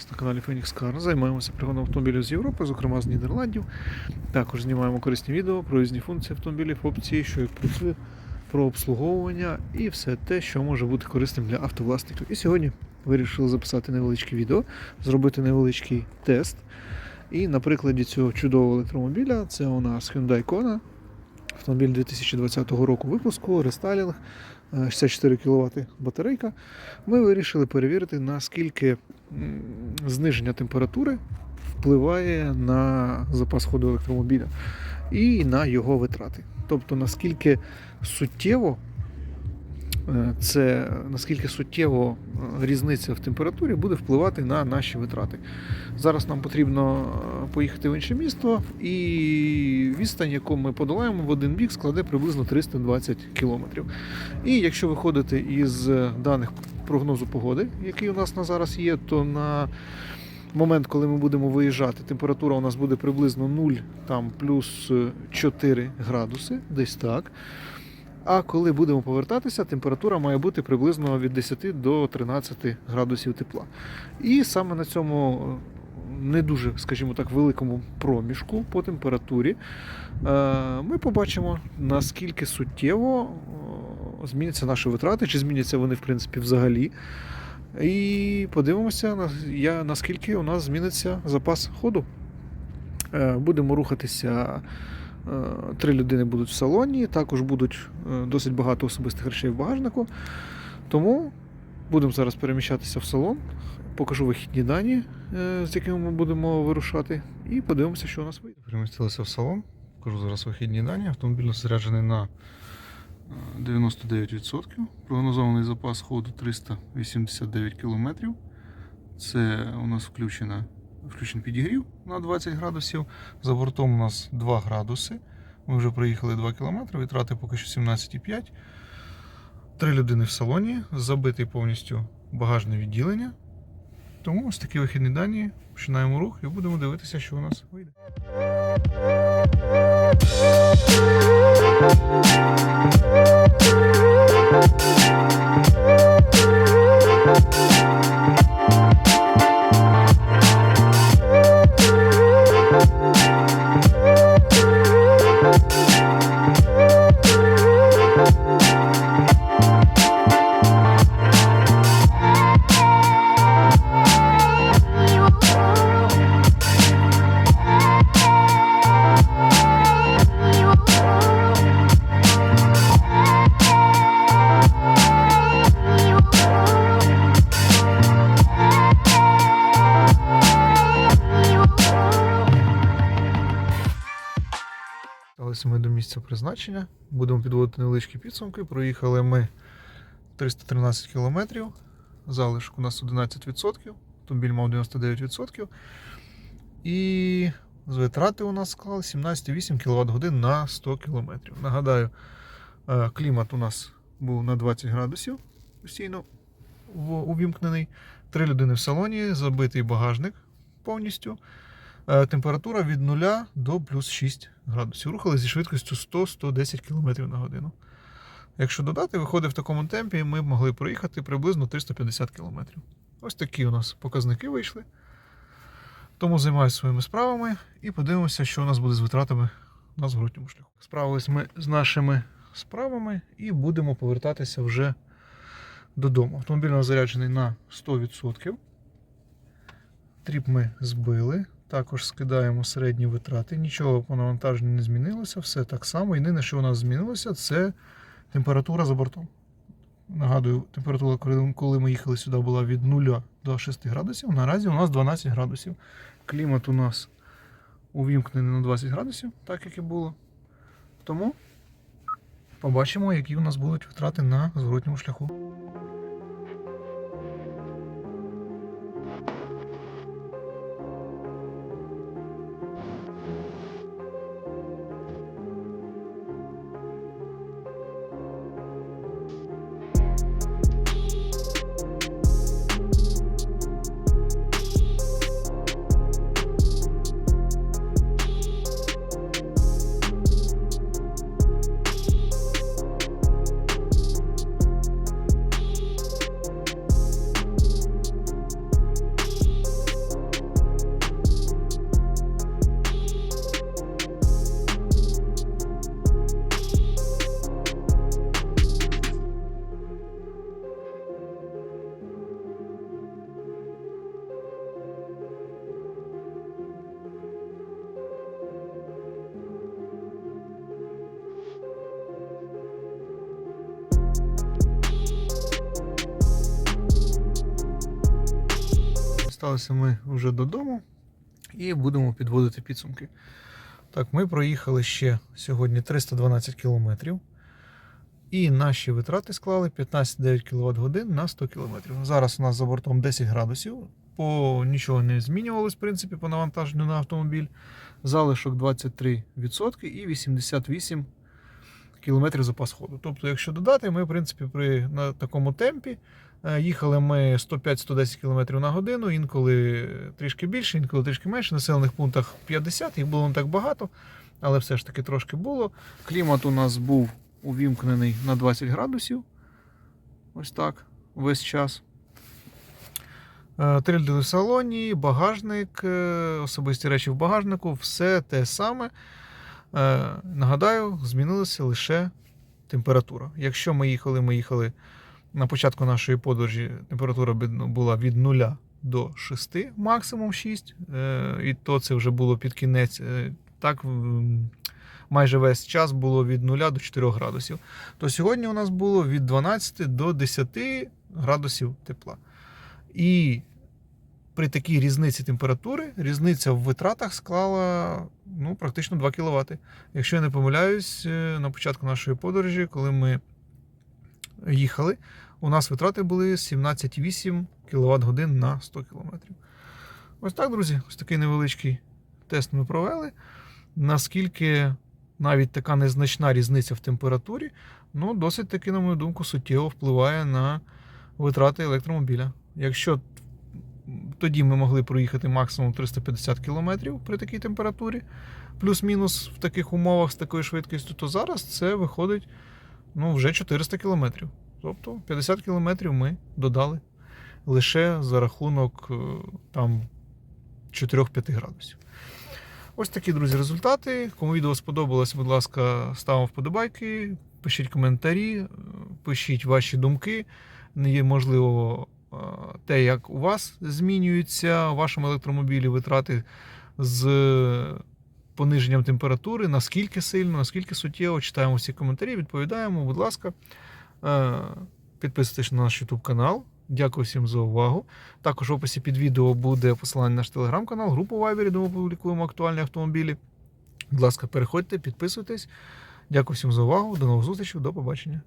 вас на каналі Phoenix Car. Займаємося пригоном автомобілів з Європи, зокрема з Нідерландів. Також знімаємо корисні відео про різні функції автомобілів, опції, що як працює, про обслуговування і все те, що може бути корисним для автовласників. І сьогодні вирішили записати невеличке відео, зробити невеличкий тест. І на прикладі цього чудового електромобіля це у нас Hyundai Kona, автомобіль 2020 року випуску, рестайлінг, 64 кВт батарейка. Ми вирішили перевірити, наскільки зниження температури впливає на запас ходу електромобіля і на його витрати. Тобто наскільки суттєво е, це наскільки суттєво е, різниця в температурі буде впливати на наші витрати. Зараз нам потрібно е, поїхати в інше місто, і відстань, яку ми подолаємо в один бік, складе приблизно 320 кілометрів. І якщо виходити із е, даних прогнозу погоди, який у нас на зараз є, то на момент, коли ми будемо виїжджати, температура у нас буде приблизно 0, там плюс е, 4 градуси, десь так. А коли будемо повертатися, температура має бути приблизно від 10 до 13 градусів тепла. І саме на цьому е, не дуже, скажімо так, великому проміжку по температурі е, ми побачимо, наскільки суттєво е, зміняться наші витрати, чи зміняться вони, в принципі, взагалі. І подивимося, наскільки у нас зміниться запас ходу. Будемо рухатися. Е, Три людини будуть в салоні, також будуть е, досить багато особистих речей в багажнику. Тому будемо зараз переміщатися в салон, покажу вихідні дані, е, з якими ми будемо вирушати, і подивимося, що у нас вийде. Перемістилися в салон, покажу зараз вихідні дані. Автомобіль заряджений на е, 99%. Прогнозований запас ходу 389 км. Це у нас включено, включений підігрів на 20 градусів. За бортом у нас 2 градуси. Ми вже проїхали 2 км, витрати поки що 17,5. Три людини в салоні, забитий повністю багажне відділення. Тому ось такі вихідні дані. Починаємо рух і будемо дивитися, що у нас вийде. Місця призначення. Будемо підводити невеличкі підсумки. Проїхали ми 313 кілометрів. Залишок у нас 11%. Автомобіль мав 99%. І з витрати у нас склали 17,8 кВт годин на 100 км. Нагадаю, е, клімат у нас був на 20 градусів постійно увімкнений. Три людини в салоні, забитий багажник повністю. Е, Температура від 0 до плюс 6 градусів. Рухали зі швидкістю 100-110 км на годину. Якщо додати, виходить в такому темпі, ми б могли проїхати приблизно 350 км. Ось такі у нас показники вийшли. Тому займаюся своїми справами і подивимося, що у нас буде з витратами на зворотньому шляху. Справились ми з нашими справами і будемо повертатися вже додому. Автомобіль у нас заряджений на 100%. Тріп ми збили. Також скидаємо середні витрати. Нічого по навантаженню не змінилося, все так само. Єдине, що у нас змінилося, це температура за бортом. Нагадую, температура, коли- ми їхали сюди, була від 0 до 6 градусів. Наразі у нас 12 градусів. Клімат у нас увімкнений на 20 градусів, так як і було. Тому побачимо, які у нас будуть витрати на зворотньому шляху. Добралися ми вже додому і будемо підводити підсумки. Так, ми проїхали ще сьогодні 312 кілометрів. І наші витрати склали 15,9 кВт годин на 100 км. Зараз у нас за бортом 10 градусів. По нічого не змінювалось, в принципі, по навантаженню на автомобіль. Залишок 23% і 88 км запас ходу. Тобто, якщо додати, ми, в принципі, при на такому темпі їхали ми 105-110 км на годину, інколи трішки більше, інколи трішки менше. В населених пунктах 50, їх було не так багато, але все ж таки трошки було. Клімат у нас був увімкнений на 20 градусів. Ось так, весь час. Е, Трильди в салоні, багажник, е, особисті речі в багажнику, все те саме. Е, Нагадаю, змінилася лише температура. Якщо ми їхали, ми їхали на початку нашої подорожі, температура була від 0 до 6, максимум 6. е, І то це вже було під кінець. е, Так, майже весь час було від 0 до 4 градусів. То сьогодні у нас було від 12 до 10 градусів тепла. І при такій різниці температури різниця в витратах склала ну, практично 2 кВт. Якщо я не помиляюсь, е, на початку нашої подорожі, коли ми їхали, у нас витрати були 17,8 кВт годин на 100 км. Ось так, друзі, ось такий невеличкий тест ми провели. Наскільки навіть така незначна різниця в температурі, ну, досить таки, на мою думку, суттєво впливає на витрати електромобіля. Якщо тоді ми могли проїхати максимум 350 км при такій температурі, плюс-мінус в таких умовах з такою швидкістю, то зараз це виходить ну, вже 400 км. Тобто 50 км ми додали лише за рахунок е, там 4-5 градусів. Ось такі, друзі, результати. Кому відео сподобалось, будь ласка, ставимо вподобайки, пишіть коментарі, е, пишіть ваші думки. Не є можливо е, те, як у вас змінюються в вашому електромобілі витрати з пониженням температури, наскільки сильно, наскільки суттєво. Читаємо всі коментарі, відповідаємо. Будь ласка, Е, підписуйтесь на наш YouTube канал. Дякую всім за увагу. Також в описі під відео буде посилання на наш телеграм-канал, групу Viber, де ми публікуємо актуальні автомобілі. Будь ласка, переходьте, підписуйтесь. Дякую всім за увагу. До нових зустрічей, до побачення.